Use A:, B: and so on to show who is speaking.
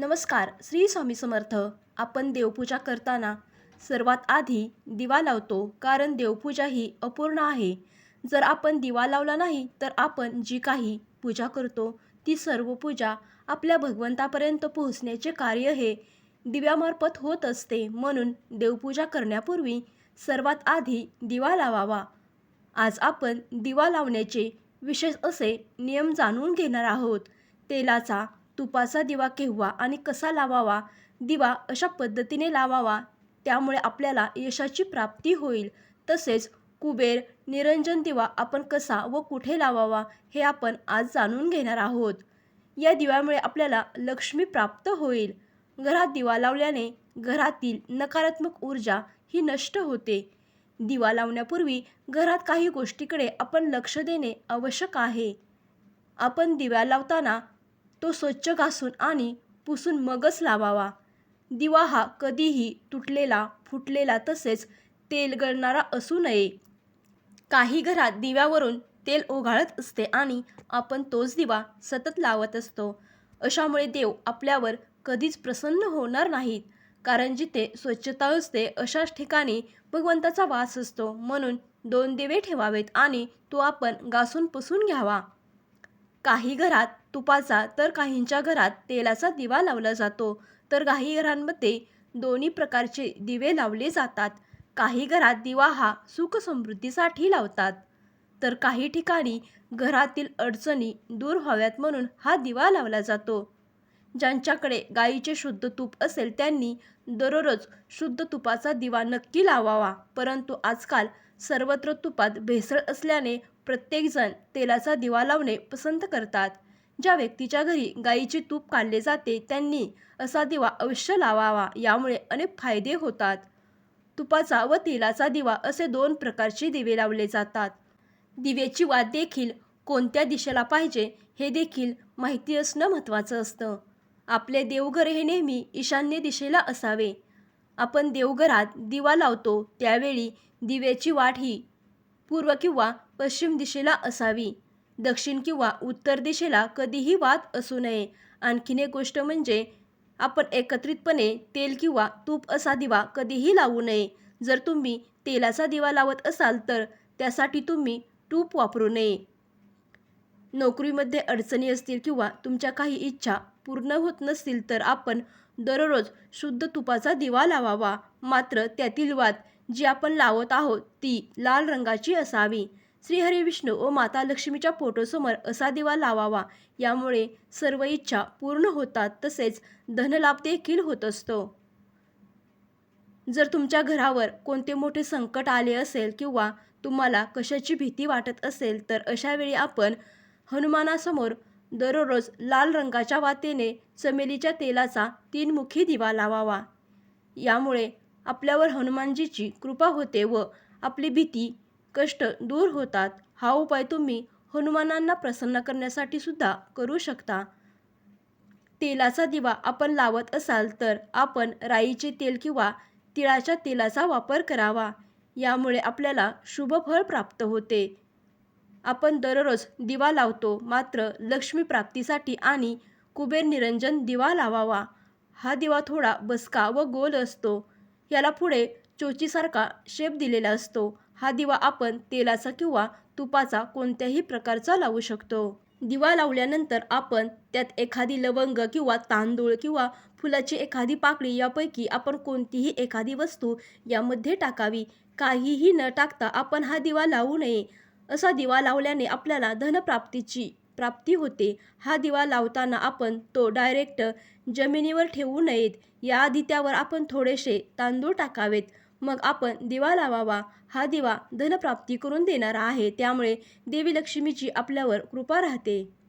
A: नमस्कार श्री स्वामी समर्थ. आपण देवपूजा करताना सर्वात आधी दिवा लावतो कारण देवपूजा ही अपूर्ण आहे. जर आपण दिवा लावला नाही तर आपण जी काही पूजा करतो ती सर्व पूजा आपल्या भगवंतापर्यंत पोहोचण्याचे कार्य हे दिव्यामार्फत होत असते. म्हणून देवपूजा करण्यापूर्वी सर्वात आधी दिवा लावावा. आज आपण दिवा लावण्याचे विशेष असे नियम जाणून घेणार आहोत. तेलाचा तुपाचा दिवा केव्हा आणि कसा लावावा? दिवा अशा पद्धतीने लावावा त्यामुळे आपल्याला यशाची प्राप्ती होईल. तसेच कुबेर निरंजन दिवा आपण कसा व कुठे लावावा हे आपण आज जाणून घेणार आहोत. या दिव्यामुळे आपल्याला लक्ष्मी प्राप्त होईल. घरात दिवा लावल्याने घरातील नकारात्मक ऊर्जा ही नष्ट होते. दिवा लावण्यापूर्वी घरात काही गोष्टीकडे आपण लक्ष देणे आवश्यक आहे. आपण दिवा लावताना तो स्वच्छ घासून आणि पुसून मगच लावावा. दिवा हा कधीही तुटलेला फुटलेला तसेच तेल गळणारा असू नये. काही घरात दिव्यावरून तेल ओघाळत असते आणि आपण तोच दिवा सतत लावत असतो. अशामुळे देव आपल्यावर कधीच प्रसन्न होणार नाहीत कारण जिथे स्वच्छता असते अशाच ठिकाणी भगवंताचा वास असतो. म्हणून दोन दिवे ठेवावेत आणि तो आपण घासून पुसून घ्यावा. काही घरात तुपाचा तर काहींच्या घरात तेलाचा दिवा लावला जातो. तर काही घरांमध्ये दोन्ही प्रकारचे दिवे लावले जातात. काही घरात दिवा हा सुख समृद्धीसाठी लावतात. तर काही ठिकाणी घरातील अडचणी दूर व्हाव्यात म्हणून हा दिवा लावला जातो. ज्यांच्याकडे गाईचे शुद्ध तूप असेल त्यांनी दररोज शुद्ध तुपाचा दिवा नक्की लावावा. परंतु आजकाल सर्वत्र तुपात भेसळ असल्याने प्रत्येकजण तेलाचा दिवा लावणे पसंत करतात. ज्या व्यक्तीच्या घरी गाईचे तूप काढले जाते त्यांनी असा दिवा अवश्य लावावा. यामुळे अनेक फायदे होतात. तुपाचा व तेलाचा दिवा असे दोन प्रकारचे दिवे लावले जातात. दिव्याची वाद देखील कोणत्या दिशेला पाहिजे हे देखील माहिती असणं महत्त्वाचं असतं. आपले देवघर हे नेहमी ईशान्य दिशेला असावे. आपण देवघरात दिवा लावतो त्यावेळी दिव्याची वाट ही पूर्व किंवा पश्चिम दिशेला असावी. दक्षिण किंवा उत्तर दिशेला कधीही वात असू नये. आणखीन एक गोष्ट म्हणजे आपण एकत्रितपणे तेल किंवा तूप असा दिवा कधीही लावू नये. जर तुम्ही तेलाचा दिवा लावत असाल तर त्यासाठी तुम्ही तूप वापरू नये. नोकरीमध्ये अडचणी असतील किंवा तुमच्या काही इच्छा पूर्ण होत नसतील तर आपण दररोज शुद्ध तुपाचा दिवा लावावा. मात्र त्यातील वाद जी आपण लावत आहोत ती लाल रंगाची असावी. श्रीहरी विष्णू व माता लक्ष्मीच्या फोटोसमोर असा दिवा लावावा. यामुळे सर्व इच्छा पूर्ण होतात तसेच धनलाभ देखील होत असतो. जर तुमच्या घरावर कोणते मोठे संकट आले असेल किंवा तुम्हाला कशाची भीती वाटत असेल तर अशावेळी आपण हनुमानासमोर दररोज लाल रंगाच्या वातेने चमेलीच्या तेलाचा तीनमुखी दिवा लावावा. यामुळे आपल्यावर हनुमानजीची कृपा होते व आपली भीती कष्ट दूर होतात हा उपाय तुम्ही हनुमानांना प्रसन्न करण्यासाठी सुद्धा करू शकता. तेलाचा दिवा आपण लावत असाल तर आपण राईचे तेल किंवा तिळाच्या तेलाचा वापर करावा. यामुळे आपल्याला शुभ फळ प्राप्त होते. आपण दररोज दिवा लावतो मात्र लक्ष्मी प्राप्तीसाठी आणि कुबेर निरंजन दिवा लावावा. हा दिवा थोडा बसका व गोल असतो. याला पुढे चोचीसारखा शेप दिलेला असतो. हा दिवा आपण तेलाचा किंवा तुपाचा कोणत्याही प्रकारचा लावू शकतो. दिवा लावल्यानंतर आपण त्यात एखादी लवंग किंवा तांदूळ किंवा फुलाची एखादी पाकळी यापैकी आपण कोणतीही एखादी वस्तू यामध्ये टाकावी. काहीही न टाकता आपण हा दिवा लावू नये. असा दिवा लावल्याने आपल्याला धनप्राप्तीची प्राप्ती होते. हा दिवा लावताना आपण तो डायरेक्ट जमिनीवर ठेवू नयेत. याआधी त्यावर आपण थोडेसे तांदूळ टाकावेत. मग आपण दिवा लावावा. हा दिवा धनप्राप्ती करून देणारा आहे. त्यामुळे देवी लक्ष्मीची आपल्यावर कृपा राहते.